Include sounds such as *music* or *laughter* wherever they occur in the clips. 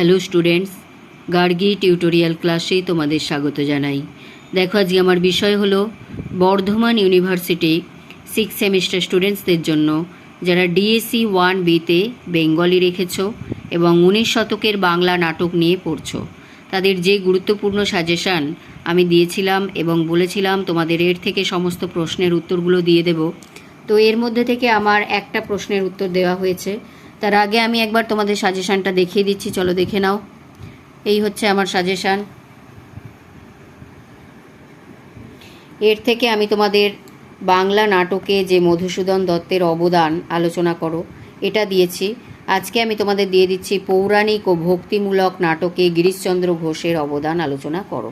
Hello students Gargi tutorial ক্লাসে তোমাদের স্বাগত জানাই। দেখো, আজকে আমার বিষয় হলো বর্ধমান ইউনিভার্সিটি সিক্স সেমিস্টার স্টুডেন্টসদের জন্য, যারা ডিএসসি ওয়ান বিতে বেঙ্গলি রেখেছো এবং উনিশ শতকের বাংলা নাটক নিয়ে পড়ছো। তাদের যে গুরুত্বপূর্ণ সাজেশান আমি দিয়েছিলাম এবং বলেছিলাম, তোমাদের এর থেকে সমস্ত প্রশ্নের উত্তরগুলো দিয়ে দেব। তো এর মধ্যে থেকে আমার একটা প্রশ্নের উত্তর দেওয়া হয়েছে। তার আগে আমি একবার তোমাদের সাজেশানটা দেখিয়ে দিচ্ছি, চলো দেখে নাও। এই হচ্ছে আমার সাজেশান এর থেকে আমি তোমাদের বাংলা নাটকে যে মধুসূদন দত্তের অবদান আলোচনা করো, এটা দিয়েছি। আজকে আমি তোমাদের দিয়ে দিচ্ছি পৌরাণিক ও ভক্তিমূলক নাটকে গিরিশচন্দ্র ঘোষের অবদান আলোচনা করো।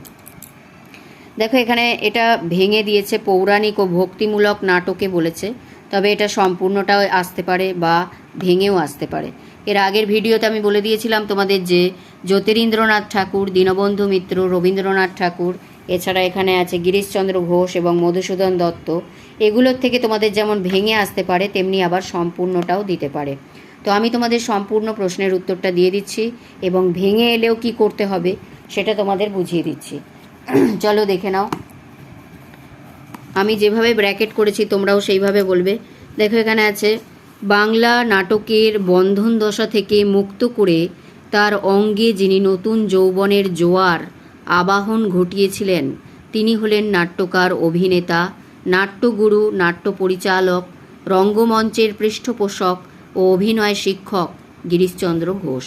দেখো এখানে এটা ভেঙে দিয়েছে, পৌরাণিক ও ভক্তিমূলক নাটকে বলেছে। তবে এটা সম্পূর্ণটাও আসতে পারে বা ভেঙেও আসতে পারে। এর আগের ভিডিওতে আমি বলে দিয়েছিলাম তোমাদের যে জ্যোতিরিন্দ্রনাথ ঠাকুর, দীনবন্ধু মিত্র, রবীন্দ্রনাথ ঠাকুর, এছাড়া এখানে আছে গিরিশচন্দ্র ঘোষ এবং মধুসূদন দত্ত, এগুলোর থেকে তোমাদের যেমন ভেঙে আসতে পারে, তেমনি আবার সম্পূর্ণটাও দিতে পারে। তো আমি তোমাদের সম্পূর্ণ প্রশ্নের উত্তরটা দিয়ে দিচ্ছি এবং ভেঙে এলেও কি করতে হবে সেটা তোমাদের বুঝিয়ে দিচ্ছি। *clears throat* চলো দেখে নাও। আমি যেভাবে ব্র্যাকেট করেছি, তোমরাও সেইভাবে বলবে। দেখো, এখানে আছে, বাংলা নাটকের বন্ধন দশা থেকে মুক্ত করে তার অঙ্গে যিনি নতুন যৌবনের জোয়ার, আবাহন ঘটিয়েছিলেন, তিনি হলেন নাট্যকার, অভিনেতা, নাট্যগুরু, নাট্য পরিচালক, রঙ্গমঞ্চের পৃষ্ঠপোষক ও অভিনয় শিক্ষক গিরিশচন্দ্র ঘোষ।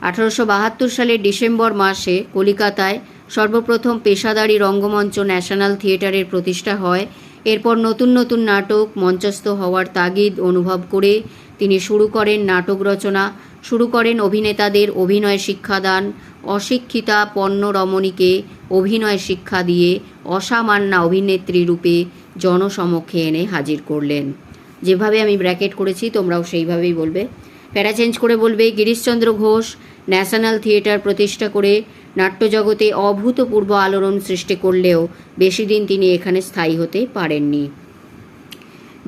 আঠারোশো বাহাত্তর সালের ডিসেম্বর মাসে কলিকাতায় সর্বপ্রথম পেশাদারি রঙ্গমঞ্চ ন্যাশনাল থিয়েটারের প্রতিষ্ঠা হয়। এরপর নতুন নতুন নাটক মঞ্চস্থ হওয়ার তাগিদ অনুভব করে তিনি শুরু করেন নাটক রচনা, শুরু করেন অভিনেতাদের অভিনয় শিক্ষাদান, অশিক্ষিতা পণ্য রমণীকে অভিনয় শিক্ষা দিয়ে অসামান্যা অভিনেত্রী রূপে জনসমক্ষে এনে হাজির করলেন। যেভাবে আমি ব্র্যাকেট করেছি, তোমরাও সেইভাবেই বলবে। প্যারা চেঞ্জ করে বলবে, গিরিশচন্দ্র ঘোষ ন্যাশনাল থিয়েটার প্রতিষ্ঠা করে নাট্যজগতে অভূতপূর্ব আলোড়ন সৃষ্টি করলেও বেশি দিন তিনি এখানে স্থায়ী হতে পারেননি।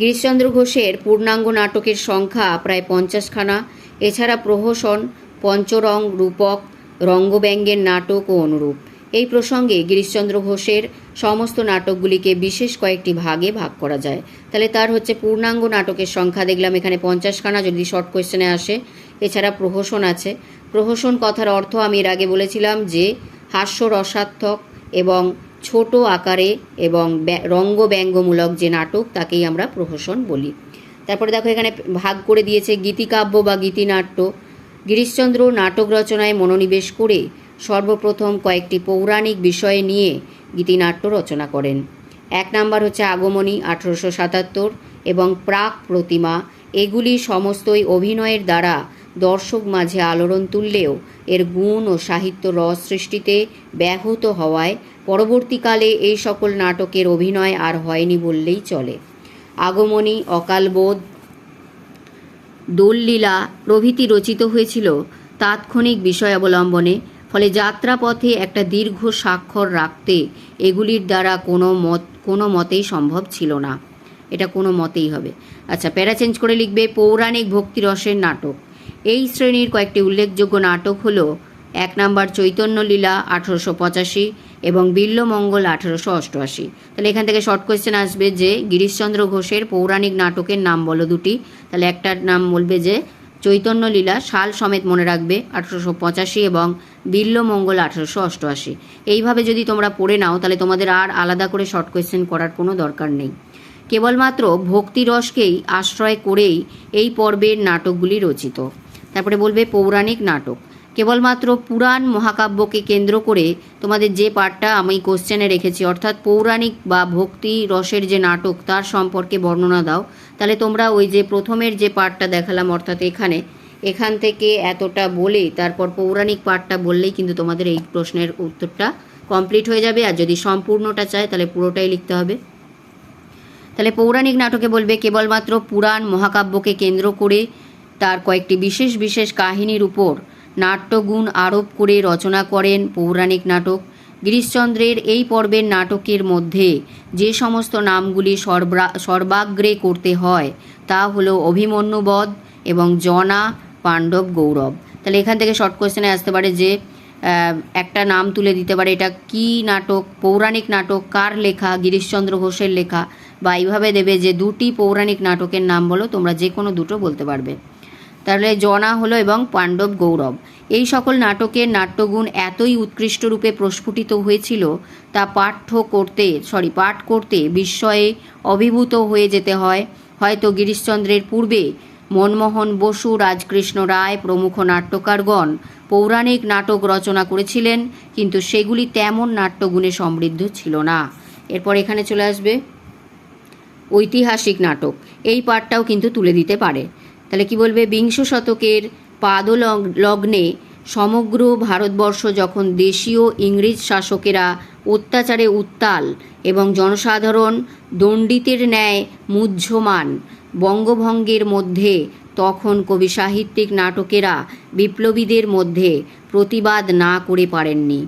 গিরিশচন্দ্র ঘোষের পূর্ণাঙ্গ নাটকের সংখ্যা প্রায় পঞ্চাশখানা। এছাড়া প্রহসন, পঞ্চরং রূপক, রঙ্গব্যঙ্গের নাটক ও অনুরূপ। এই প্রসঙ্গে গিরিশচন্দ্র ঘোষের সমস্ত নাটকগুলিকে বিশেষ কয়েকটি ভাগে ভাগ করা যায়। তাহলে তার হচ্ছে পূর্ণাঙ্গ নাটকের সংখ্যা দেখলাম এখানে পঞ্চাশখানা যদি শর্ট কোয়েশ্চেনে আসে। এছাড়া প্রহসন আছে প্রহসন কথার অর্থ আমি এর আগে বলেছিলাম যে হাস্য রসাত্মক এবং ছোট আকারে এবং রঙ্গব্যঙ্গমূলক যে নাটক, তাকেই আমরা প্রহসন বলি। তারপরে দেখো এখানে ভাগ করে দিয়েছে গীতিকাব্য বা গীতিনাট্য। গিরিশচন্দ্র নাটক রচনায় মনোনিবেশ করে সর্বপ্রথম কয়েকটি পৌরাণিক বিষয় নিয়ে গীতিনাট্য রচনা করেন। এক নাম্বার হচ্ছে আগমনী আঠেরোশো সাতাত্তর এবং প্রাক প্রতিমা। এগুলি সমস্তই অভিনয়ের দ্বারা দর্শক মাঝে আলোড়ন তুললেও এর গুণ ও সাহিত্য রস সৃষ্টিতে ব্যাহত হওয়ায় পরবর্তীকালে এই সকল নাটকের অভিনয় আর হয়নি বললেই চলে। আগমনী, অকালবোধ, দোললীলা প্রভৃতি রচিত হয়েছিল তাৎক্ষণিক বিষয় অবলম্বনে ফলে যাত্রাপথে একটা দীর্ঘ স্বাক্ষর রাখতে এগুলির দ্বারা কোনো মত, কোনো মতেই সম্ভব ছিল না। এটা কোনো মতেই হবে। আচ্ছা প্যারা চেঞ্জ করে লিখবে, পৌরাণিক ভক্তিরসের নাটক। এই শ্রেণির কয়েকটি উল্লেখযোগ্য নাটক হলো এক নাম্বার চৈতন্য লীলা আঠেরোশো পঁচাশি এবং বিল্লমঙ্গল আঠেরোশো অষ্টআশি। তাহলে এখান থেকে শর্ট কোয়েশ্চেন আসবে যে গিরিশচন্দ্র ঘোষের পৌরাণিক নাটকের নাম বলো দুটি। তাহলে একটার নাম বলবে যে চৈতন্য লীলা সাল সমেত মনে রাখবে, আঠেরোশো পঁচাশি এবং বিল্লমঙ্গল আঠেরোশো অষ্টআশি। এইভাবে যদি তোমরা পড়ে নাও, তাহলে তোমাদের আর আলাদা করে শর্ট কোয়েশ্চেন করার কোনো দরকার নেই। কেবলমাত্র ভক্তিরসকেই আশ্রয় করেই এই পর্বের নাটকগুলি রচিত। তারপরে বলবে পৌরাণিক নাটক। কেবলমাত্র পুরাণ মহাকাব্যকে কেন্দ্র করে তোমাদের যে পাঠটা আমি কোশ্চেনে রেখেছি, অর্থাৎ পৌরাণিক বা ভক্তি রসের যে নাটক, তার সম্পর্কে বর্ণনা দাও। তাহলে তোমরা ওই যে প্রথমের যে পাঠটা দেখালাম, অর্থাৎ এখানে, এখান থেকে এতটা বলে তারপর পৌরাণিক পাঠটা বললেই কিন্তু তোমাদের এই প্রশ্নের উত্তরটা কমপ্লিট হয়ে যাবে। আর যদি সম্পূর্ণটা চায়, তাহলে পুরোটাই লিখতে হবে। তাহলে পৌরাণিক নাটকে বলবে কেবলমাত্র পুরাণ মহাকাব্যকে কেন্দ্র করে তার কয়েকটি বিশেষ বিশেষ কাহিনীর উপর নাট্যগুণ আরোপ করে রচনা করেন পৌরাণিক নাটক। গিরিশচন্দ্রের এই পর্বের নাটকের মধ্যে যে সমস্ত নামগুলি সর্বা সর্বাগ্রে করতে হয়, তা হলো অভিমন্যুবধ এবং জনা পাণ্ডব গৌরব। তাহলে এখান থেকে শর্ট কোয়েশ্চেনে আসতে পারে যে একটা নাম তুলে দিতে পারে। এটা কি নাটক? পৌরাণিক নাটক কার লেখা? গিরিশচন্দ্র ঘোষের লেখা। বা এইভাবে দেবে যে দুটি পৌরাণিক নাটকের নাম বলো, তোমরা যে কোনো দুটো বলতে পারবে। তাহলে জনা হলো এবং পাণ্ডব গৌরব। এই সকল নাটকের নাট্যগুণ এতই উৎকৃষ্ট রূপে প্রস্ফুটিত হয়েছিল, তা পাঠ্য করতে সরি পাঠ করতে বিস্ময়ে অভিভূত হয়ে যেতে হয়। হয়তো গিরিশচন্দ্রের পূর্বে মনমোহন বসু, রাজকৃষ্ণ রায়, প্রমুখ নাট্যকারগণ। পৌরাণিক নাটক রচনা করেছিলেন, কিন্তু সেগুলি তেমন নাট্যগুণে সমৃদ্ধ ছিল না। এরপর এখানে চলে আসবে ঐতিহাসিক নাটক। এই পাঠটাও কিন্তু তুলে দিতে পারে। তাহলে কি বলবে? বিংশ শতকের পাদলগ- লগ্নে সমগ্র ভারতবর্ষ যখন দেশীয় ইংরেজ শাসকেরা অত্যাচারে উত্তাল এবং জনসাধারণ দণ্ডিতের ন্যায় মুহ্যমান বঙ্গভঙ্গের মধ্যে, তখন কবি সাহিত্যিক নাটকেরা বিপ্লবীদের মধ্যে প্রতিবাদ না করে পারেননি।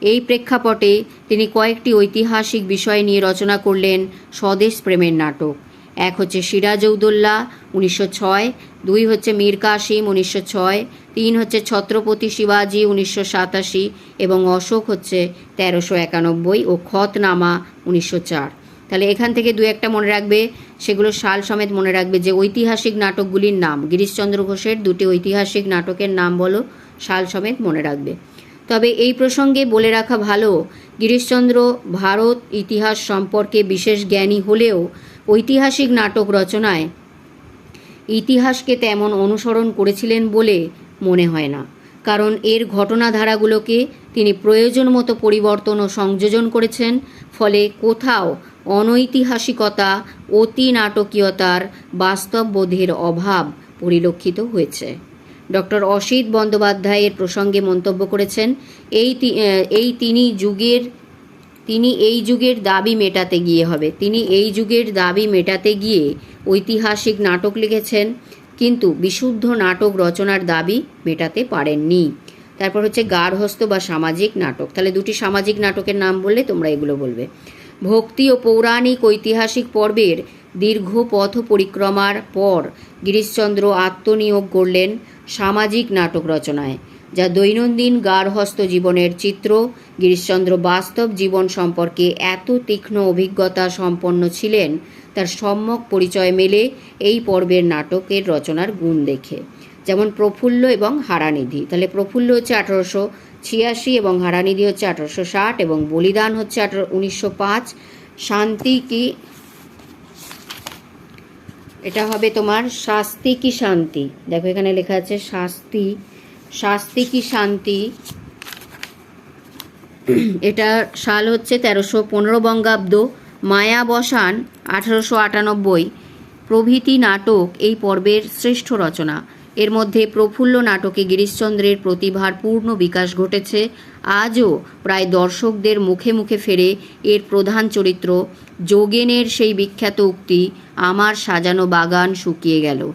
এই প্রেক্ষাপটে তিনি কয়েকটি ঐতিহাসিক বিষয় নিয়ে রচনা করলেন স্বদেশ প্রেমের নাটক। এক হচ্ছে সিরাজউদ্দৌল্লা উনিশশো ছয়, দুই হচ্ছে মীর কাসিম, উনিশশো ছয়, তিন হচ্ছে ছত্রপতি শিবাজি, উনিশশো সাতাশি এবং অশোক হচ্ছে তেরোশো একানব্বই ও খতনামা, উনিশশো চার। তাহলে এখান থেকে দু একটা মনে রাখবে, সেগুলো সাল সমেত মনে রাখবে যে ঐতিহাসিক নাটকগুলির নাম, গিরিশচন্দ্র ঘোষের দুটি ঐতিহাসিক নাটকের নাম বলো, সাল সমেত মনে রাখবে। তবে এই প্রসঙ্গে বলে রাখা ভালো, গিরিশচন্দ্র ভারত ইতিহাস সম্পর্কে বিশেষ জ্ঞানী হলেও ঐতিহাসিক নাটক রচনায় ইতিহাসকে তেমন অনুসরণ করেছিলেন বলে মনে হয় না। কারণ এর ঘটনাধারাগুলোকে তিনি প্রয়োজন মতো পরিবর্তন ও সংযোজন করেছেন, ফলে কোথাও অনৈতিহাসিকতা, অতি নাটকীয়তার বাস্তববোধের অভাব পরিলক্ষিত হয়েছে। ডক্টর অসিত বন্দ্যোপাধ্যায়ের প্রসঙ্গে মন্তব্য করেছেন, এই এই তিনি যুগের, তিনি এই যুগের দাবি মেটাতে গিয়ে হবে। তিনি এই যুগের দাবি মেটাতে গিয়ে ঐতিহাসিক নাটক লিখেছেন, কিন্তু বিশুদ্ধ নাটক রচনার দাবি মেটাতে পারেননি। তারপর হচ্ছে গার্হস্থ বা সামাজিক নাটক। তাহলে দুটি সামাজিক নাটকের নাম বললে তোমরা এগুলো বলবে। ভক্তি ও পৌরাণিক ঐতিহাসিক পর্বের দীর্ঘ পথ পরিক্রমার পর গিরিশচন্দ্র আত্মনিয়োগ করলেন সামাজিক নাটক রচনায়, যা দৈনন্দিন গার্হস্থ জীবনের চিত্র। গিরিশচন্দ্র বাস্তব জীবন সম্পর্কে এত তীক্ষ্ণ অভিজ্ঞতা সম্পন্ন ছিলেন, তার সম্যক পরিচয় মেলে এই পর্বের নাটকের রচনার গুণ দেখে। যেমন প্রফুল্ল এবং হারানিধি। তাহলে প্রফুল্ল হচ্ছে আঠারোশো ছিয়াশি এবং হারানিধি হচ্ছে আঠারোশো ষাট এবং বলিদান হচ্ছে আঠারো, উনিশশো পাঁচ। শান্তি কি? এটা হবে তোমার শাস্তি কি শান্তি? দেখো এখানে লেখা আছে শাস্তি শাস্তি কি শান্তি? এটা সাল হচ্ছে তেরোশো পনেরো বঙ্গাব্দ মায়া বসান আঠারোশো আটানব্বই। প্রভৃতি নাটক, এই পর্বের শ্রেষ্ঠ রচনা। এর মধ্যে প্রফুল্ল নাটকে গিরিশচন্দ্রের প্রতিভার পূর্ণ বিকাশ ঘটেছে। আজও প্রায় দর্শকদের মুখে মুখে ফেরে এর প্রধান চরিত্র। যোগেনের সেই বিখ্যাত উক্তি, আমার সাজানো বাগান শুকিয়ে গেল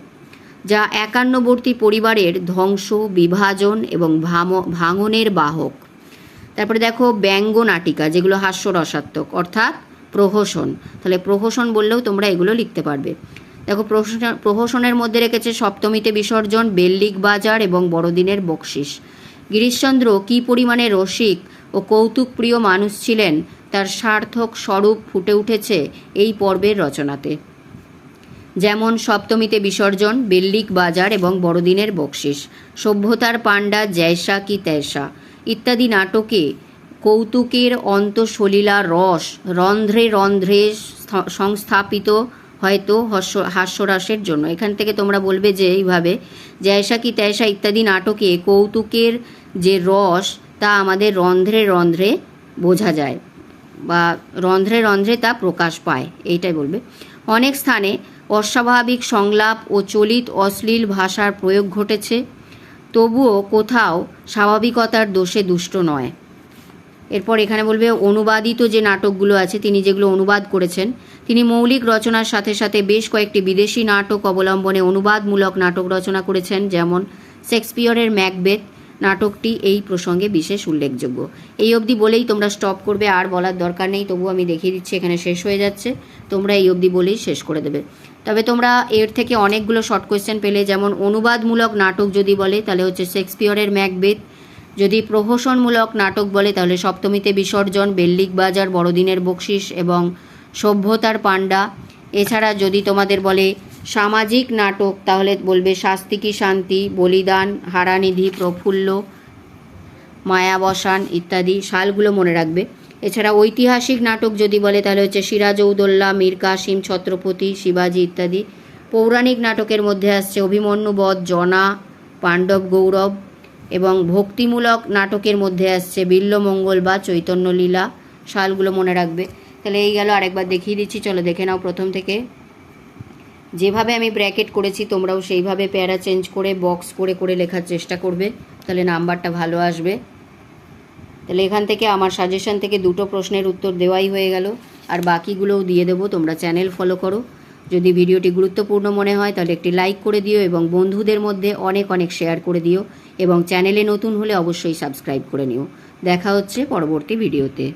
যা একান্নবর্তী পরিবারের ধ্বংস, বিভাজন এবং ভাঙনের বাহক। তারপরে দেখো ব্যঙ্গ নাটিকা, যেগুলো হাস্যরসাত্মক, অর্থাৎ প্রহসন। তাহলে প্রহসন বললেও তোমরা এগুলো লিখতে পারবে। দেখো, প্রহসন, প্রহসনের মধ্যে রেখেছে সপ্তমীতে বিসর্জন, বেল্লিক বাজার এবং বড়দিনের বকশিস। গিরিশচন্দ্র কী পরিমাণে রসিক ও কৌতুকপ্রিয় মানুষ ছিলেন, তার সার্থক স্বরূপ ফুটে উঠেছে এই পর্বের রচনাতে। যেমন সপ্তমীতে বিসর্জন, বেল্লিক বাজার এবং বড়দিনের বকশিস, সভ্যতার পাণ্ডা জয়সা কি ত্যাসা ইত্যাদি নাটকে কৌতুকের অন্তঃসলীলা রস রন্ধ্রে রন্ধ্রে সংস্থাপিত হয়তো হাস্য হাস্যরাসের জন্য। এখান থেকে তোমরা বলবে যে এইভাবে জয়সা কি ত্যাসা ইত্যাদি নাটকে কৌতুকের যে রস, তা আমাদের রন্ধ্রে রন্ধ্রে বোঝা যায় বা রন্ধ্রে রন্ধ্রে তা প্রকাশ পায়, এইটাই বলবে। অনেক স্থানে অস্বাভাবিক সংলাপ ও চলিত অশ্লীল ভাষার প্রয়োগ ঘটেছে, তবুও কোথাও স্বাভাবিকতার দোষে দুষ্ট নয়। এরপর এখানে বলবে, অনুবাদিত যে নাটকগুলো আছে, তিনি যেগুলো অনুবাদ করেছেন তিনি মৌলিক রচনার সাথে সাথে বেশ কয়েকটি বিদেশি নাটক অবলম্বনে অনুবাদমূলক নাটক রচনা করেছেন, যেমন শেক্সপিয়রের ম্যাকবেথ। নাটকটি এই প্রসঙ্গে বিশেষ উল্লেখযোগ্য। এই অবধি বলেই তোমরা স্টপ করবে, আর বলার দরকার নেই তবু আমি দেখিয়ে দিচ্ছি, এখানে শেষ হয়ে যাচ্ছে। তোমরা এই অবধি বলেই শেষ করে দেবে। তবে তোমরা এর থেকে অনেকগুলো শর্ট কোয়েশ্চেন পেলে, যেমন অনুবাদমূলক নাটক যদি বলে, তাহলে হচ্ছে শেক্সপিয়রের ম্যাকবেথ। যদি প্রহসনমূলক নাটক বলে, তাহলে সপ্তমীতে বিসর্জন, বেল্লিক বাজার, বড়দিনের বকশিস এবং সভ্যতার পাণ্ডা। এছাড়া যদি তোমাদের বলে সামাজিক নাটক, তাহলে বলবে শাস্তি কি শান্তি, বলিদান, হারানিধি, প্রফুল্ল, মায়াবসান ইত্যাদি সালগুলো মনে রাখবে। এছাড়া ঐতিহাসিক নাটক যদি বলে, তাহলে হচ্ছে সিরাজউদ্দৌল্লা মীর কাসিম ছত্রপতি, শিবাজি ইত্যাদি। পৌরাণিক নাটকের মধ্যে আসছে অভিমন্যুবধ জনা, পাণ্ডব গৌরব এবং ভক্তিমূলক নাটকের মধ্যে আসছে বিল্লমঙ্গল বা চৈতন্যলীলা, সালগুলো মনে রাখবে। তাহলে এই গেল, আরেকবার দেখিয়ে দিচ্ছি। চলো দেখে নাও প্রথম থেকে। যেভাবে আমি ব্র্যাকেট করেছি, তোমরাও সেইভাবে প্যারা চেঞ্জ করে বক্স করে করে লেখার চেষ্টা করবে। তাহলে নাম্বারটা ভালো আসবে। তাহলে এখান থেকে আমার সাজেশন থেকে দুটো প্রশ্নের উত্তর দেওয়াই হয়ে গেল। আর বাকিগুলোও দিয়ে দেবো, তোমরা চ্যানেল ফলো করো। যদি ভিডিওটি গুরুত্বপূর্ণ মনে হয়, তাহলে একটি লাইক করে দিও এবং বন্ধুদের মধ্যে অনেক অনেক শেয়ার করে দিও। এবং চ্যানেলে নতুন হলে অবশ্যই সাবস্ক্রাইব করে নিও। দেখা হচ্ছে পরবর্তী ভিডিওতে